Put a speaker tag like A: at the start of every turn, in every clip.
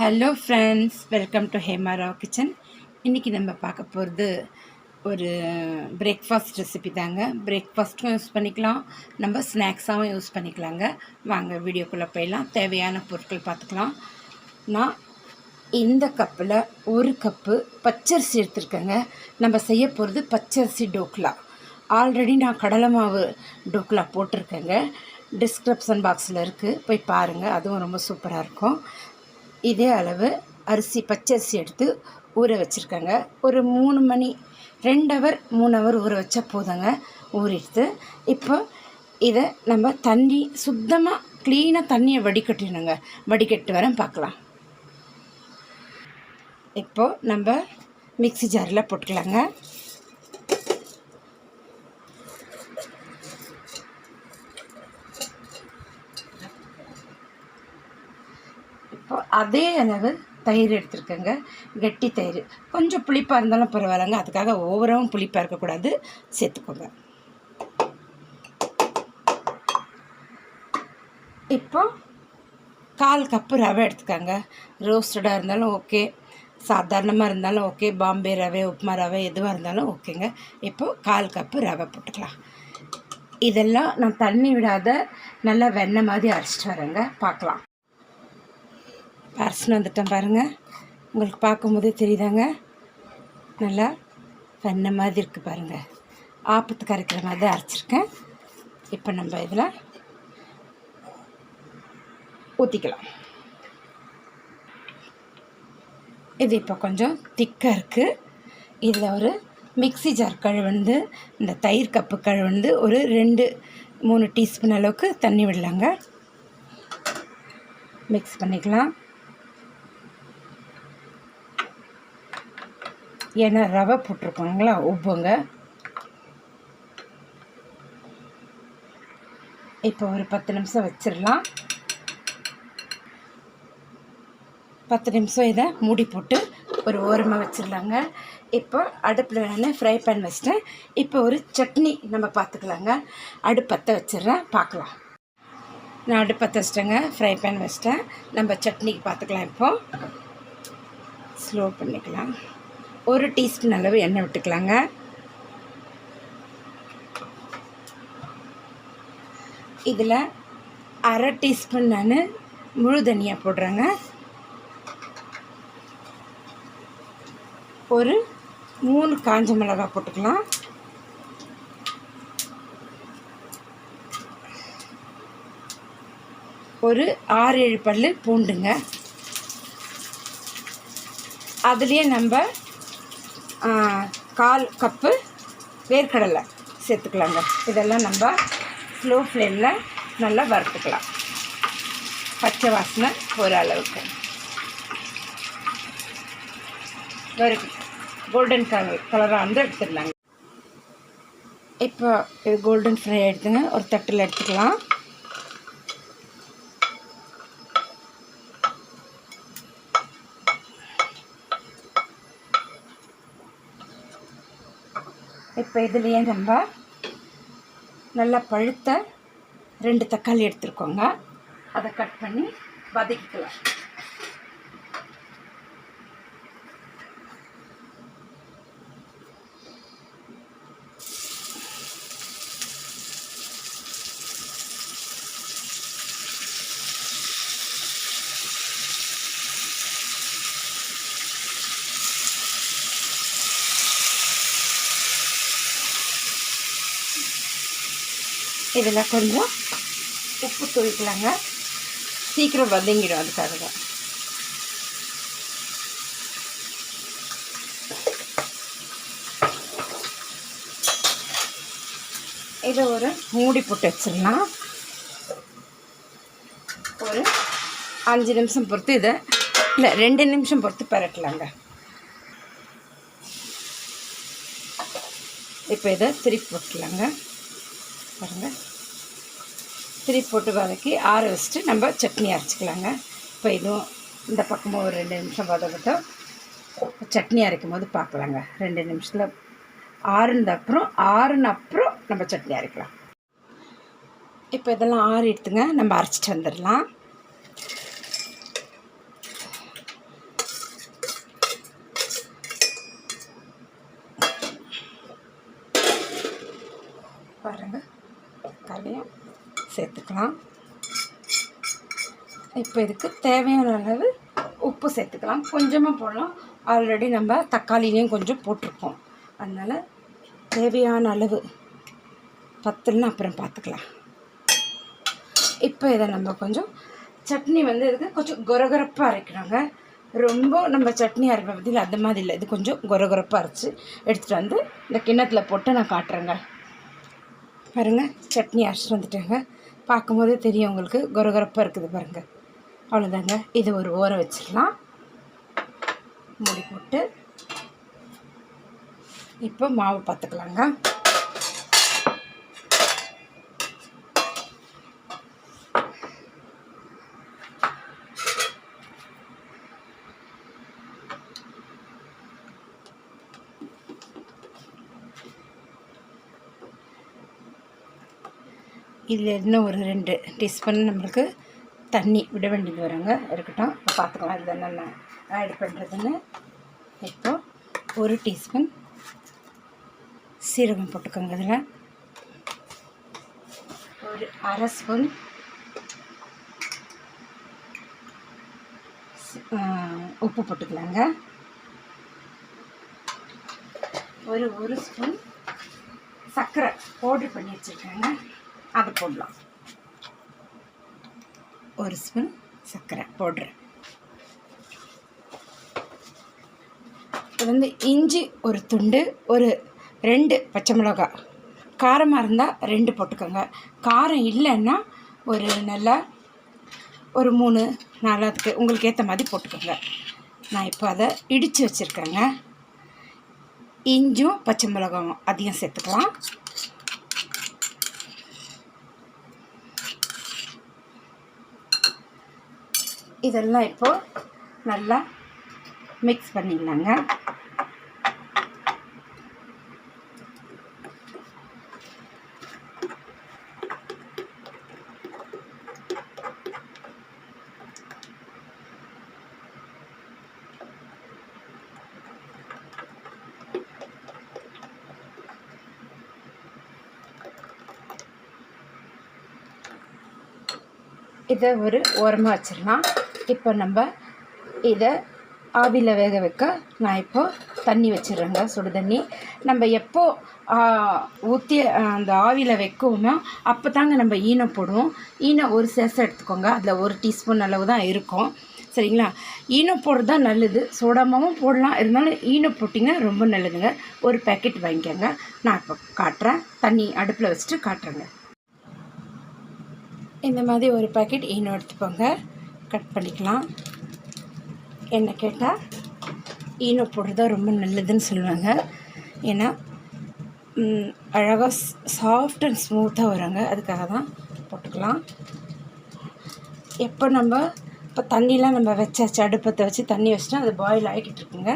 A: Hello friends welcome to Hemara kitchen இன்றைக்கி நம்ம பார்க்க போகிறது ஒரு பிரேக்ஃபாஸ்ட் ரெசிபி தாங்க. பிரேக்ஃபாஸ்ட்டும் யூஸ் பண்ணிக்கலாம். நம்ம ஸ்நாக்ஸாகவும் யூஸ் பண்ணிக்கலாங்க. வாங்க வீடியோக்குள்ளே போயிடலாம். தேவையான பொருட்கள் பார்த்துக்கலாம். நான் இந்த கப்பில் ஒரு கப்பு பச்சரிசி எடுத்துருக்கேங்க. நம்ம செய்ய போகிறது பச்சரிசி டோக்லா. ஆல்ரெடி நான் கடலை மாவு டோக்லா போட்டிருக்கேங்க. டிஸ்கிரிப்ஷன் பாக்ஸில் இருக்குது போய் பாருங்கள் அதுவும் ரொம்ப சூப்பராக இருக்கும். இதே அளவு அரிசி பச்சரிசி எடுத்து ஊற வச்சுருக்கேங்க. ஒரு மூணு மணி ரெண்டு ஹவர் மூணு ஹவர் ஊற வச்சா போதுங்க. ஊறிடுது இப்போ இதை நம்ம தண்ணி சுத்தமாக க்ளீனாக தண்ணியை வடிகட்டிடணுங்க வடிகட்டு வரேன் பார்க்கலாம். இப்போது நம்ம மிக்ஸி ஜாரில் போட்டுக்கலாங்க. அதே அளவு தயிர் எடுத்துருக்கேங்க. கெட்டி தயிர். கொஞ்சம் புளிப்பாக இருந்தாலும் பரவாயில்லைங்க. அதுக்காக ஓவராகவும் புளிப்பாக இருக்கக்கூடாது. சேர்த்துக்கோங்க. இப்போ கால் கப்பு ரவை எடுத்துக்கோங்க. ரோஸ்டடாக இருந்தாலும் ஓகே. சாதாரணமாக இருந்தாலும் ஓகே. பாம்பே ரவை உப்புமா ரவை எதுவாக இருந்தாலும் ஓகேங்க. இப்போது கால் கப்பு ரவை போட்டுக்கலாம். இதெல்லாம் நான் தண்ணி விடாத நல்லா வெண்ணெய் மாதிரி அரைச்சிட்டு வரேங்க. பார்க்கலாம். பரிசுன்னு வந்துட்டேன் பாருங்கள் உங்களுக்கு பார்க்கும்போதே தெரியுதாங்க? நல்லா வெண்ணெய் மாதிரி இருக்குது பாருங்கள் ஆப்பத்துக்கு அரைக்கிற மாதிரி தான் அரைச்சிருக்கேன். இப்போ நம்ம இதில் ஊற்றிக்கலாம் இது இப்போ கொஞ்சம் திக்காக இருக்குது இதில் ஒரு மிக்சி ஜார் கழுவுந்து இந்த தயிர் கப்பு கழுவுந்து ஒரு ரெண்டு மூணு டீஸ்பூன் அளவுக்கு தண்ணி விடலாங்க. மிக்ஸ் பண்ணிக்கலாம். ஏன்னா ரவை போட்டிருக்காங்களா? உப்புங்க. இப்போ ஒரு பத்து நிமிஷம் வச்சிடலாம். பத்து நிமிஷம் இதை மூடி போட்டு ஒரு ஓரமாக வச்சிடலாங்க. இப்போ அடுப்பில் நான் ஃப்ரை பேன் வச்சிட்டேன். இப்போ ஒரு சட்னி நம்ம பார்த்துக்கலாங்க. அடுப்பத்தை வச்சிடுறேன். பார்க்கலாம். நான் அடுப்பத்தை வச்சிட்டேங்க. ஃப்ரை பேன் வச்சிட்டேன். நம்ம சட்னிக்கு பார்த்துக்கலாம் இப்போது ஸ்லோ பண்ணிக்கலாம். ஒரு டீஸ்பூன் அளவு எண்ணெய் விட்டுக்கலாங்க. இதில் அரை டீஸ்பூன் நான் முழு தனியாக போடுறேங்க. ஒரு மூணு காஞ்ச மிளகா போட்டுக்கலாம். ஒரு ஆறு ஏழு பல் பூண்டுங்க. அதுலேயே நம்ம கால் கப்பு வேர்க்கடலை சேர்த்துக்கலாங்க. இதெல்லாம் நம்ம ஸ்லோ ஃப்ளேமில் நல்லா வறுத்துக்கலாம். பச்சை வாசனை ஒரு அளவுக்கு. வறுக்கு கோல்டன் கலர் கலராக வந்து எடுத்துடலாங்க. இப்போ இது கோல்டன் ஃப்ரை எடுத்துங்க ஒரு தட்டில் எடுத்துக்கலாம். இப்போ இதுலேயே நம்ம நல்லா பழுத்த ரெண்டு தக்காளி எடுத்துருக்கோங்க. அதை கட் பண்ணி வதக்கிக்கலாம். இதில் கொஞ்சம் உப்பு தூவிக்கலாங்க. சீக்கிரம் வதங்கிடும் அதுக்காக தான் இதை ஒரு மூடி போட்டு வச்சிடலாம். ஒரு அஞ்சு நிமிஷம் பொறுத்து இதை இல்லை ரெண்டு நிமிஷம் பொறுத்து பரட்டலாங்க. இப்போ இதை திருப்பி போட்டுலாங்க பாருங்கள் திருப்பி போட்டு வதக்கி ஆற வச்சுட்டு நம்ம சட்னி அரைச்சிக்கலாங்க. இப்போ இதுவும் இந்த பக்கமும் ஒரு ரெண்டு நிமிஷம் வதக்கட்டும். சட்னி அரைக்கும் போது பார்க்கலாங்க. ரெண்டு நிமிஷத்தில் ஆறுனது அப்புறம் ஆறுன அப்புறம் நம்ம சட்னி அரைக்கலாம். இப்போ இதெல்லாம் ஆறிடுத்துங்க நம்ம அரைச்சிட்டு வந்துடலாம் பாருங்கள் தக்காளியும் சேர்த்துக்கலாம் இப்போ இதுக்கு தேவையான அளவு உப்பு சேர்த்துக்கலாம். கொஞ்சமாக போடலாம். ஆல்ரெடி நம்ம தக்காளிலையும் கொஞ்சம் போட்டிருக்கோம். அதனால் தேவையான அளவு பத்துலன்னு அப்புறம் பார்த்துக்கலாம். இப்போ இதை நம்ம கொஞ்சம் சட்னி வந்து இதுக்கு கொஞ்சம் கொரகொரப்பாக அரைக்கிறாங்க ரொம்ப நம்ம சட்னி அரைப்ப பற்றியில் அந்த மாதிரி இல்லை. இது கொஞ்சம் கொரகொரப்பாக அரைச்சி எடுத்துகிட்டு வந்து இந்த கிண்ணத்தில் போட்டு நான் காட்டுறேங்க. பாருங்கள் சட்னி அரைச்சிட்டு வந்துட்டேங்க. பார்க்கும்போதே தெரியும் உங்களுக்கு. குரகுரப்பாக இருக்குது பாருங்கள் அவ்வளோதாங்க இதை ஒரு ஓரம் வச்சிடலாம். மூடி போட்டு. இப்போ மாவு பார்த்துக்கலாங்க. இதில் இன்னும் ஒரு ரெண்டு டீஸ்பூன் நம்மளுக்கு தண்ணி விட வேண்டியது வருங்க. இருக்கட்டும் இப்போ பார்த்துக்கலாம். இதில் என்னென்ன ஆட் பண்ணுறதுன்னு இப்போ ஒரு டீஸ்பூன் சீரகம் போட்டுக்கோங்க இதில். ஒரு அரை ஸ்பூன் உப்பு போட்டுக்கலாங்க. ஒரு ஒரு ஸ்பூன் சர்க்கரை பவுட்ரு பண்ணி வச்சுருக்காங்க. அதை போடலாம். ஒரு ஸ்பூன் சர்க்கரை போடுறேன் இது வந்து இஞ்சி ஒரு துண்டு ஒரு ரெண்டு பச்சை மிளகாய். காரமாக இருந்தால் ரெண்டு போட்டுக்கோங்க. காரம் இல்லைன்னா ஒரு நல்லா ஒரு மூணு நாலாவதுக்கு உங்களுக்கு ஏற்ற மாதிரி போட்டுக்கோங்க. நான் இப்போ அதை இடித்து வச்சுருக்கேங்க. இஞ்சும் பச்சை மிளகாவும் அதையும் சேர்த்துக்கலாம். இதெல்லாம் இப்போது நல்லா மிக்ஸ் பண்ணிடலாங்க இதை ஒரு ஓரமாக வச்சிடலாம். இப்போ நம்ம இதை ஆவியில் வேக வைக்க நான் இப்போ தண்ணி வச்சிடுறேங்க சுடு தண்ணி. நம்ம எப்போ ஊற்றி அந்த ஆவியில் வைக்கோமோ அப்போ தாங்க நம்ம ஈனம் போடுவோம். ஈனம் ஒரு சேசம் எடுத்துக்கோங்க அதில் ஒரு டீஸ்பூன் அளவு தான் இருக்கும். சரிங்களா? ஈனம் போடுறது தான் நல்லது. சோடாமாவும் போடலாம். இருந்தாலும் ஈனம் போட்டிங்கன்னா ரொம்ப நல்லதுங்க. ஒரு பேக்கெட் வாங்கிக்கோங்க. நான் இப்போ காட்டுறேன். தண்ணி அடுப்பில் வச்சுட்டு காட்டுறேங்க. இந்த மாதிரி ஒரு பேக்கெட் ஈனம் எடுத்துக்கோங்க. கட் பண்ணிக்கலாம். என்ன கேட்டால் ஈனோ போடுறது ரொம்ப நல்லதுன்னு சொல்லுவாங்க. ஏன்னா அழகாக சாஃப்ட் அண்ட் ஸ்மூத்தாக வருங்க. அதுக்காக தான் போட்டுக்கலாம். எப்போ நம்ம இப்போ தண்ணிலாம் நம்ம வச்சாச்சு அடுப்பத்தை வச்சு தண்ணி வச்சுட்டா அது பாயில் ஆகிக்கிட்டு இருக்குங்க.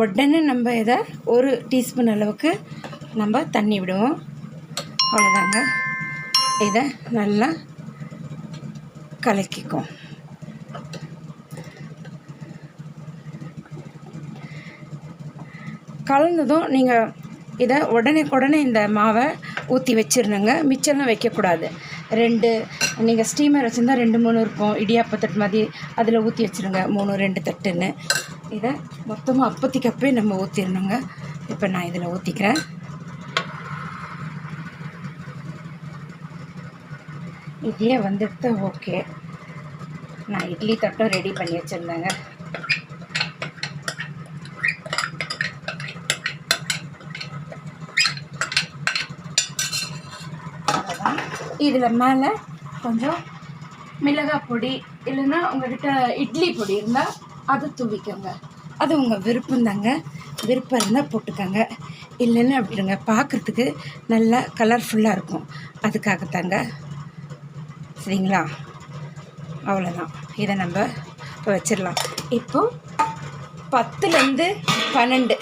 A: உடனே நம்ம இதை ஒரு டீஸ்பூன் அளவுக்கு நம்ம தண்ணி விடுவோம். அவ்வளோதாங்க இதை நல்லா கலக்கிக்கும் கலந்ததும் நீங்கள் இதை உடனே உடனே இந்த மாவை ஊற்றி வச்சிருந்தங்க மிச்சம்லாம் வைக்கக்கூடாது. ரெண்டு நீங்கள் ஸ்டீமர் வச்சுருந்தா ரெண்டு மூணு இருக்கும். இடியாப்ப தட்டு மாதிரி அதில் ஊற்றி வச்சுருங்க. மூணு ரெண்டு தட்டுன்னு. இதை மொத்தமாக அப்பத்திக்கு அப்பே நம்ம ஊற்றிடணுங்க இப்போ நான் இதில் ஊற்றிக்கிறேன் இதே வந்துட்டு ஓகே. நான் இட்லி தட்டும் ரெடி பண்ணி வச்சுருந்தேங்க. இதில் மேலே கொஞ்சம் மிளகாய் பொடி இல்லைன்னா உங்கள்கிட்ட இட்லி பொடி இருந்தால் அது தூவிக்கோங்க. அது உங்கள் விருப்பந்தாங்க விருப்பம் இருந்தால் போட்டுக்கோங்க. இல்லைன்னு அப்படிங்க பார்க்குறதுக்கு நல்லா கலர்ஃபுல்லாக இருக்கும். அதுக்காகத்தாங்க. சரிங்களா? அவ்வளோதான் இதை நம்ம இப்போ வச்சிடலாம். இப்போது பத்துலேருந்து பன்னெண்டு.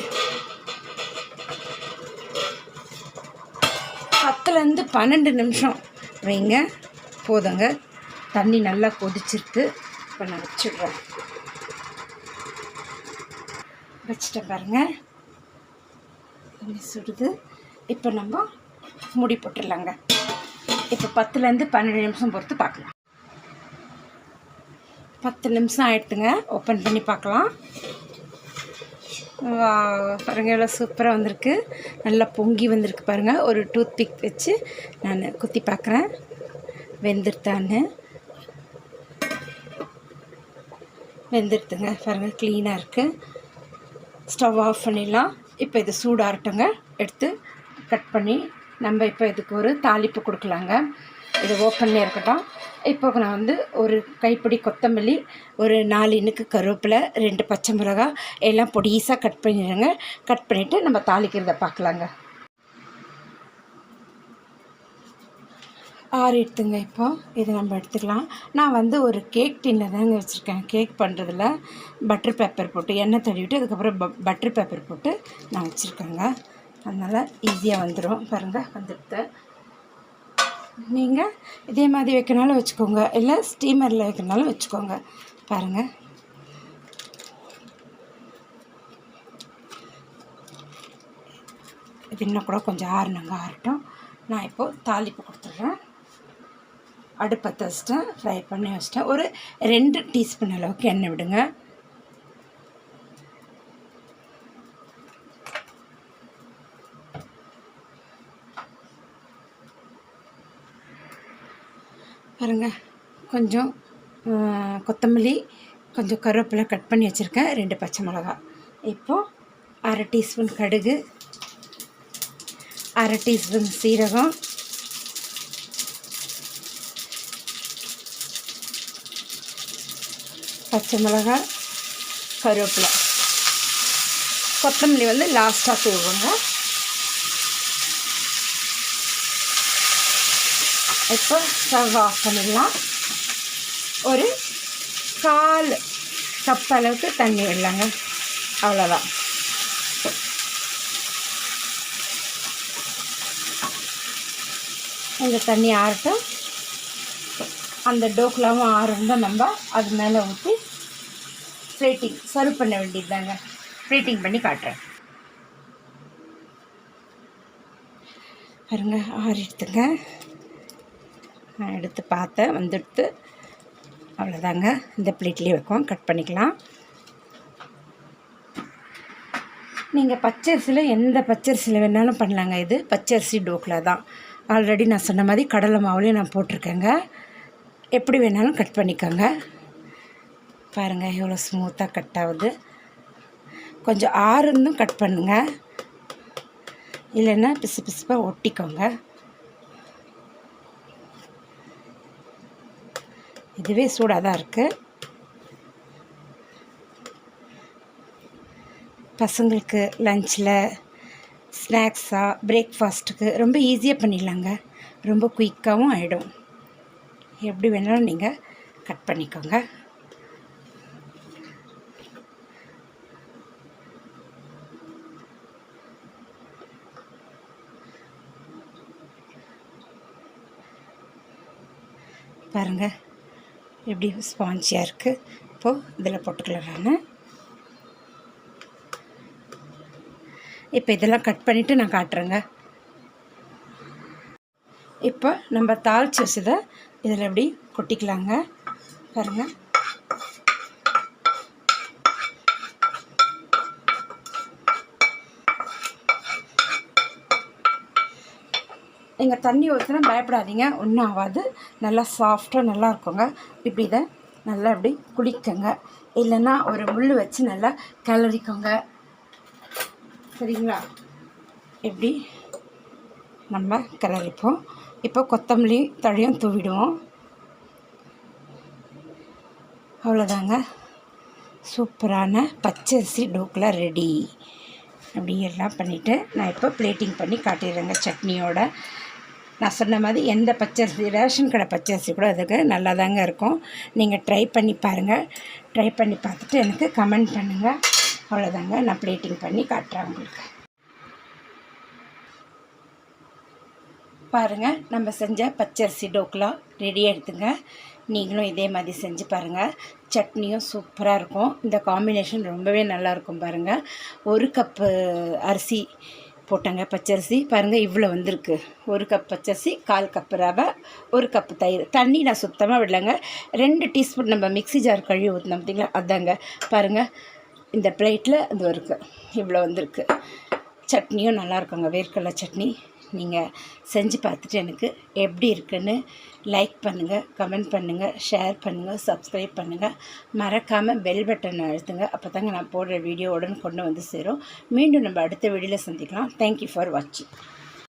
A: பத்துலேருந்து பன்னெண்டு நிமிஷம். வைங்க போதுங்க. தண்ணி நல்லா கொதிச்சிருக்கு. இப்போ நான் வச்சுடுறேன். வச்சுட்டேன் பாருங்கள் தண்ணி சுடுது. இப்போ நம்ம மூடி போட்டுடலாங்க. இப்போ பத்துலேருந்து பன்னெண்டு நிமிஷம் பொறுத்து பார்க்கலாம். பத்து நிமிஷம் ஆயிடுத்துங்க ஓப்பன் பண்ணி பார்க்கலாம். வா, பாருங்க எவ்வளோ சூப்பராக வந்திருக்கு. நல்லா பொங்கி வந்திருக்கு பாருங்கள் ஒரு டூத் பிக் வச்சு நான் குத்தி பார்க்குறேன் வெந்துருத்தான்னு. வெந்துருத்துங்க. பாருங்கள் க்ளீனாக இருக்குது ஸ்டவ் ஆஃப் பண்ணிடலாம். இப்போ இது சூடாகட்டுங்க எடுத்து கட் பண்ணி நம்ம இப்போ இதுக்கு ஒரு தாளிப்பு கொடுக்கலாங்க. இது ஓப்பன்லேயே இருக்கட்டும். இப்போ நான் வந்து ஒரு கைப்பிடி கொத்தமல்லி ஒரு நாலு இனுக்கு கருவேப்பிலை ரெண்டு பச்சை மிளகாய் எல்லாம் பொடிசாக கட் பண்ணிடுங்க. கட் பண்ணிவிட்டு நம்ம தாளிக்கிறத பார்க்கலாங்க. ஆறு எடுத்துங்க இப்போ. இதை நம்ம எடுத்துக்கலாம். நான் வந்து ஒரு கேக் டின்னில் தாங்க வச்சுருக்கேன். கேக் பண்ணுறதுல பட்டர் பேப்பர் போட்டு எண்ணெய் தடவிட்டு அதுக்கப்புறம் ப பட்டர் பேப்பர் போட்டு நான் வச்சுருக்கேங்க. அதனால் ஈஸியாக வந்துடும் பாருங்கள் வந்துடுது. நீங்கள் இதே மாதிரி வைக்கனாலும் வச்சுக்கோங்க. இல்லை ஸ்டீமரில் வைக்கனாலும் வச்சுக்கோங்க. பாருங்கள் இது இன்னும் கூட கொஞ்சம் ஆறுனங்க ஆறட்டும். நான் இப்போது தாளிப்பு கொடுத்துட்றேன். அடுப்பை தச்சிட்டேன் ஃப்ரை பண்ணி வச்சிட்டேன். ஒரு ரெண்டு டீஸ்பூன் அளவுக்கு எண்ணெய் விடுங்க. பாருங்க. கொஞ்சம் கொத்தமல்லி கொஞ்சம் கருவேப்பிலை கட் பண்ணி வச்சுருக்கேன். ரெண்டு பச்சை மிளகா. இப்போது அரை டீஸ்பூன் கடுகு அரை டீஸ்பூன் சீரகம் பச்சை மிளகா கருவேப்பிலை. கொத்தமல்லி வந்து லாஸ்ட்டாக தூவுங்க. இப்போ ஸ்டவ் ஆஃப் பண்ணிடலாம் ஒரு கால் கப் அளவுக்கு தண்ணி விடலாங்க அவ்வளோதான் இந்த தண்ணி ஆறட்டும் அந்த டோக்லாவும் ஆறணும் நம்ம அது மேலே ஊற்றி ஃப்ளேட்டிங் சர்வ் பண்ண வேண்டியதுதாங்க ஃப்ளேட்டிங் பண்ணி காட்டுறேன் பாருங்க ஆறு எடுத்துங்க எடுத்து பார்த்தேன் வந்துடுத்து. அவ்வளோதாங்க. இந்த பிளேட்லேயே வைக்கும் கட் பண்ணிக்கலாம். நீங்கள் பச்சரிசியில் எந்த பச்சரிசியில் வேணாலும் பண்ணலாங்க. இது பச்சரிசி டோக்கில் தான். ஆல்ரெடி நான் சொன்ன மாதிரி கடலை மாவுலேயும் நான் போட்டிருக்கேங்க. எப்படி வேணாலும் கட் பண்ணிக்கோங்க. பாருங்கள் எவ்வளோ ஸ்மூத்தாக கட் ஆகுது. கொஞ்சம் ஆறுந்தும் கட் பண்ணுங்க. இல்லைன்னா பிசு பிசுப்பாக ஒட்டிக்கோங்க. இதுவே சூடாக தான் இருக்குது பசங்களுக்கு லஞ்சில் ஸ்நாக்ஸாக பிரேக்ஃபாஸ்ட்டுக்கு ரொம்ப ஈஸியாக பண்ணிடலாங்க. ரொம்ப குயிக்காகவும் ஆகிடும் எப்படி வேணாலும் நீங்கள் கட் பண்ணிக்கோங்க. பாருங்கள் எப்படி ஸ்பாஞ்சியாக இருக்குது இப்போது இதில் போட்டுக்கலாம் நான் இப்போ இதெல்லாம் கட் பண்ணிவிட்டு நான் காட்டுறேங்க. இப்போ நம்ம தாளிச்சு வச்சதை இதில் எப்படி கொட்டிக்கலாங்க? பாருங்கள் நீங்கள் தண்ணி ஊற்றினா பயப்படாதீங்க. ஒன்றும் ஆகாது. நல்லா சாஃப்டாக நல்லா இருக்குங்க. இப்படி இதை நல்லா இப்படி குளிக்கங்க. இல்லைன்னா ஒரு முள் வச்சு நல்லா கிளறிக்கோங்க. சரிங்களா? இப்படி நம்ம கிளறிப்போம். இப்போ கொத்தமல்லி தழையும் தூவிடுவோம். அவ்வளோதாங்க. சூப்பரான பச்சரிசி டோக்கில் ரெடி. அப்படி எல்லாம் பண்ணிவிட்டு நான் இப்போ பிளேட்டிங் பண்ணி காட்டிடுறேங்க. சட்னியோட நான் சொன்ன மாதிரி எந்த பச்சரிசி ரேஷன் கடை பச்சரிசி கூட அதுக்கு நல்லா தாங்க இருக்கும். நீங்கள் ட்ரை பண்ணி பாருங்கள் ட்ரை பண்ணி பார்த்துட்டு எனக்கு கமெண்ட் பண்ணுங்கள் அவ்வளோதாங்க நான் ப்ளேட்டிங் பண்ணி காட்டுறேன் உங்களுக்கு. பாருங்கள் நம்ம செஞ்ச பச்சரிசி டோக்லா ரெடியாக எடுத்துங்க நீங்களும் இதே மாதிரி செஞ்சு பாருங்கள் சட்னியும் சூப்பராக இருக்கும். இந்த காம்பினேஷன் ரொம்பவே நல்லா இருக்கும் பாருங்கள் ஒரு கப்பு அரிசி போட்டேங்க பச்சரிசி. பாருங்கள் இவ்வளோ வந்திருக்கு. ஒரு கப் பச்சரிசி கால் கப் ரவை ஒரு கப்பு தயிர். தண்ணி நான் சுத்தமாக விடலைங்க. ரெண்டு டீஸ்பூன் நம்ம மிக்ஸி ஜார் கழுவி ஊற்றினோம் பார்த்திங்களா அதாங்க. பாருங்கள் இந்த பிளேட்டில் இது இருக்குது இவ்வளோ வந்திருக்கு. சட்னியும் நல்லா இருக்குங்க. வேர்க்கடலை சட்னி. நீங்கள் செஞ்சு பார்த்துட்டு எனக்கு எப்படி இருக்குன்னு லைக் பண்ணுங்கள் கமெண்ட் பண்ணுங்கள் ஷேர் பண்ணுங்கள் சப்ஸ்கிரைப் பண்ணுங்கள் மறக்காமல் பெல் பட்டன் அழுத்துங்க. அப்போ தாங்க நான் போடுற வீடியோ உடனே கொண்டு வந்து சேரும். மீண்டும் நம்ம அடுத்த வீடியோவில் சந்திக்கலாம். தேங்க்யூ ஃபார் வாட்சிங்